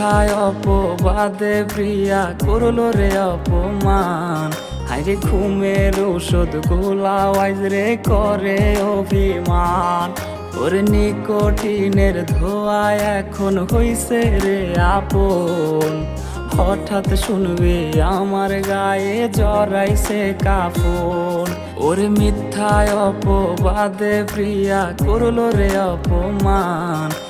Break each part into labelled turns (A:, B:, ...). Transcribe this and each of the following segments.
A: মিথ্যায় অপবাদে প্রিয়া করল রে অপমান? হাইরে ঘুমের ঔষধ গোলাওয়াইজ রে করে অভিমান। ওর নিকটিনের ধোয়া এখন হইছে রে আপন। হঠাৎ শুনবে আমার গায়ে জড়াইছে কাফন। ওর মিথ্যায় অপবাদে প্রিয়া করল রে অপমান।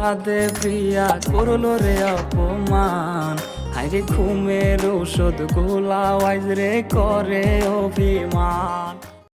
A: অপবাদে প্রিয়া করল রে অপমান। হাইরে ঘুমের ঔষধ গোলাওয়াইজ রে করে অভিমান।